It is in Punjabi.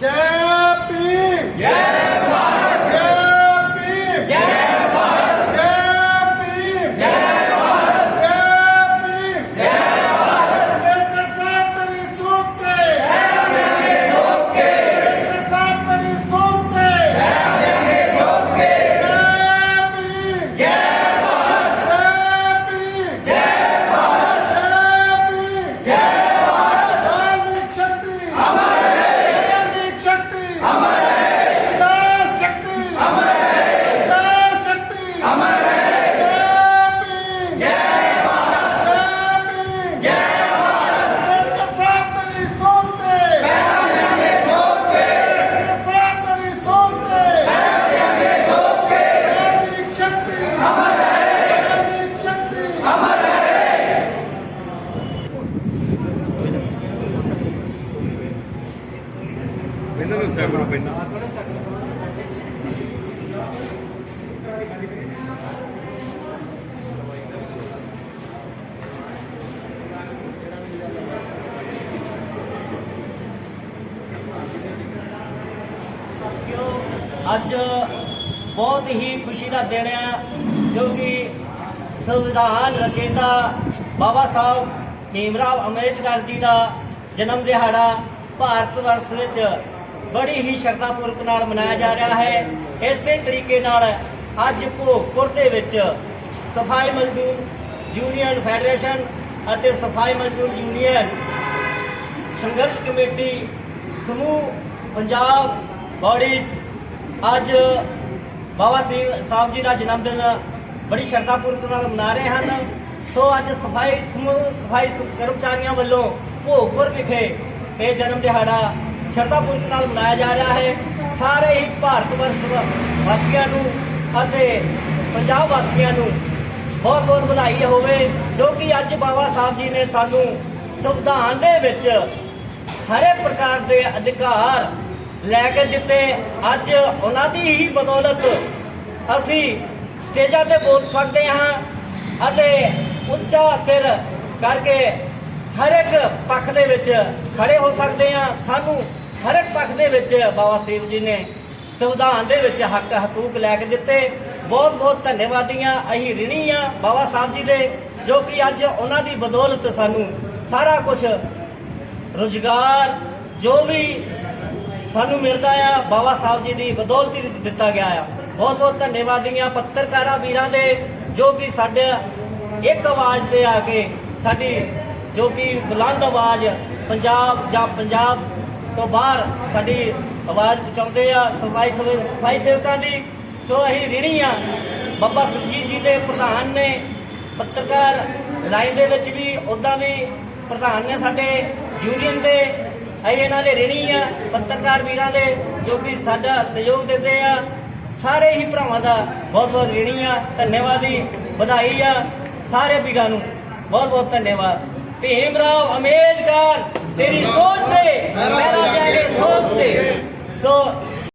Gap! Yeah! ਇਹਨਾਂ ਨੂੰ ਦੱਸਿਆ ਕਰੋ ਅੱਜ ਬਹੁਤ ਹੀ ਖੁਸ਼ੀ ਦਾ ਦਿਨ ਹੈ, ਜੋ ਕਿ ਸੰਵਿਧਾਨ ਰਚੇਤਾ ਬਾਬਾ ਸਾਹਿਬ ਭੀਮਰਾਵ ਅੰਬੇਡਕਰ ਜੀ ਦਾ ਜਨਮ ਦਿਹਾੜਾ ਭਾਰਤ ਵਰਸ਼ ਵਿੱਚ ਬੜੀ ਹੀ ਸ਼ਰਧਾਪੂਰਵਕ ਨਾਲ ਮਨਾਇਆ ਜਾ ਰਿਹਾ ਹੈ। ਇਸੇ ਤਰੀਕੇ ਨਾਲ ਅੱਜ ਭੋਗਪੁਰ ਦੇ ਵਿੱਚ ਸਫ਼ਾਈ ਮਜ਼ਦੂਰ ਯੂਨੀਅਨ ਫੈਡਰੇਸ਼ਨ ਅਤੇ ਸਫ਼ਾਈ ਮਜ਼ਦੂਰ ਯੂਨੀਅਨ ਸੰਘਰਸ਼ ਕਮੇਟੀ ਸਮੂਹ ਪੰਜਾਬ ਬਾਡੀਜ਼ ਅੱਜ ਬਾਬਾ ਸਿੰਘ ਸਾਹਿਬ ਜੀ ਦਾ ਜਨਮ ਦਿਨ ਬੜੀ ਸ਼ਰਧਾਪੂਰਵਕ ਨਾਲ ਮਨਾ ਰਹੇ ਹਨ। ਸੋ ਅੱਜ ਸਫ਼ਾਈ ਸਮੂਹ, ਸਫ਼ਾਈ ਕਰਮਚਾਰੀਆਂ ਵੱਲੋਂ ਭੋਗਪੁਰ ਵਿਖੇ ਇਹ ਜਨਮ ਦਿਹਾੜਾ ਸ਼ਰਧਾਪੂਰਵਕ ਨਾਲ ਮਨਾਇਆ ਜਾ ਰਿਹਾ ਹੈ। ਸਾਰੇ ਹੀ ਭਾਰਤ ਵਰਸ਼ ਵਾਸੀਆਂ ਨੂੰ ਅਤੇ ਪੰਜਾਬ ਵਾਸੀਆਂ ਨੂੰ ਬਹੁਤ ਬਹੁਤ ਵਧਾਈ ਹੋਵੇ, ਜੋ ਕਿ ਅੱਜ ਬਾਬਾ ਸਾਹਿਬ ਜੀ ਨੇ ਸਾਨੂੰ ਸੰਵਿਧਾਨ ਦੇ ਵਿੱਚ ਹਰੇਕ ਪ੍ਰਕਾਰ ਦੇ ਅਧਿਕਾਰ ਲੈ ਕੇ ਦਿੱਤੇ। ਅੱਜ ਉਹਨਾਂ ਦੀ ਹੀ ਬਦੌਲਤ ਅਸੀਂ ਸਟੇਜਾਂ ਤੇ ਬੋਲ ਸਕਦੇ ਹਾਂ ਅਤੇ ਉੱਚਾ ਸਿਰ ਕਰਕੇ ਹਰ ਇੱਕ ਪੱਖ ਦੇ ਵਿੱਚ ਖੜੇ ਹੋ ਸਕਦੇ ਹਾਂ। ਸਾਨੂੰ ਹਰ ਇੱਕ ਪੱਖ ਦੇ ਵਿੱਚ ਬਾਬਾ ਸਾਹਿਬ ਜੀ ਨੇ ਸੰਵਿਧਾਨ ਦੇ ਵਿੱਚ ਹੱਕ ਹਕੂਕ ਲੈ ਕੇ ਦਿੱਤੇ। ਬਹੁਤ ਬਹੁਤ ਧੰਨਵਾਦੀਆਂ ਅਸੀਂ ਰਿਣੀ ਆ ਬਾਬਾ ਸਾਹਿਬ ਜੀ ਦੇ, ਜੋ ਕਿ ਅੱਜ ਉਹਨਾਂ ਦੀ ਬਦੌਲਤ ਸਾਨੂੰ ਸਾਰਾ ਕੁਝ ਰੁਜ਼ਗਾਰ ਜੋ ਵੀ ਸਾਨੂੰ ਮਿਲਦਾ ਆ, ਬਾਬਾ ਸਾਹਿਬ ਜੀ ਦੀ ਬਦੌਲਤ ਹੀ ਦਿੱਤਾ ਗਿਆ ਆ। ਬਹੁਤ ਬਹੁਤ ਧੰਨਵਾਦੀਆਂ ਪੱਤਰਕਾਰਾਂ ਵੀਰਾਂ ਦੇ, ਜੋ ਕਿ ਸਾਡੇ ਇੱਕ ਆਵਾਜ਼ ਤੇ ਆ ਕੇ ਸਾਡੀ ਜੋ ਕਿ ਬੁਲੰਦ ਆਵਾਜ਼ ਪੰਜਾਬ ਜਾਂ ਪੰਜਾਬ ਤੋਂ ਬਾਹਰ ਸਾਡੀ ਆਵਾਜ਼ ਪਹੁੰਚਾਉਂਦੇ ਆ ਸਫ਼ਾਈ ਸੇਵ- ਸਫ਼ਾਈ ਸੇਵਕਾਂ ਦੀ। ਸੋ ਅਸੀਂ ਰਿਣੀ ਆ। ਬਾਬਾ ਸੁਰਜੀਤ ਜੀ ਦੇ ਪ੍ਰਧਾਨ ਨੇ ਪੱਤਰਕਾਰ ਲਾਈਨ ਦੇ ਵਿੱਚ ਵੀ ਉਦਾਂ ਵੀ ਪ੍ਰਧਾਨ ਨੇ ਸਾਡੇ ਯੂਨੀਅਨ ਦੇ। ਅਸੀਂ ਇਹਨਾਂ ਦੇ ਰਿਣੀ ਆ, ਪੱਤਰਕਾਰ ਵੀਰਾਂ ਦੇ, ਜੋ ਕਿ ਸਾਡਾ ਸਹਿਯੋਗ ਦਿੰਦੇ ਆ। ਸਾਰੇ ਹੀ ਭਰਾਵਾਂ ਦਾ ਬਹੁਤ ਬਹੁਤ ਰਿਣੀ ਆ। ਧੰਨਵਾਦੀ ਵਧਾਈ ਆ ਸਾਰੇ ਵੀਰਾਂ ਨੂੰ। ਬਹੁਤ ਬਹੁਤ ਧੰਨਵਾਦ। ਭੀਮ ਰਾਓ ਅੰਬੇਡਕਰ। तेरी सोच दे मेरा जाके सोच दे सो